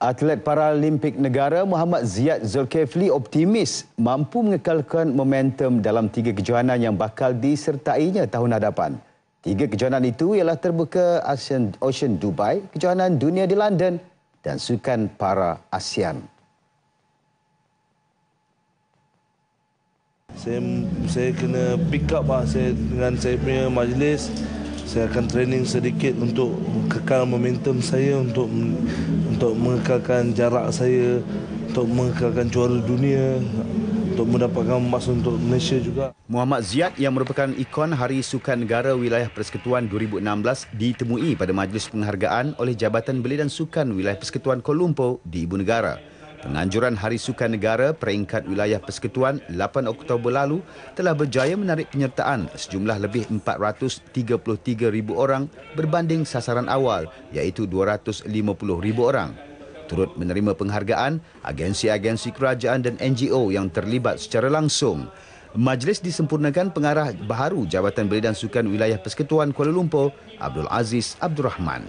Atlet Paralimpik Negara Muhammad Ziad Zulkifli optimis mampu mengekalkan momentum dalam tiga kejohanan yang bakal disertainya tahun hadapan. Tiga kejohanan itu ialah terbuka Asian Ocean Dubai, kejohanan dunia di London dan sukan para ASEAN. Saya saya kena pick up lah saya dengan saya punya majlis saya akan training sedikit untuk kekal momentum saya untuk untuk mengekalkan jarak saya untuk mengekalkan juara dunia untuk mendapatkan emas untuk Malaysia juga. Muhammad Ziad yang merupakan ikon Hari Sukan Negara Wilayah Persekutuan 2016 ditemui pada majlis penghargaan oleh Jabatan Belia dan Sukan Wilayah Persekutuan Kuala Lumpur di Ibu Negara. Penganjuran Hari Sukan Negara peringkat wilayah persekutuan 8 Oktober lalu telah berjaya menarik penyertaan sejumlah lebih 433,000 orang berbanding sasaran awal iaitu 250,000 orang. Turut menerima penghargaan agensi-agensi kerajaan dan NGO yang terlibat secara langsung. Majlis disempurnakan pengarah baharu Jabatan Belia dan Sukan Wilayah Persekutuan Kuala Lumpur, Abdul Aziz Abdul Rahman.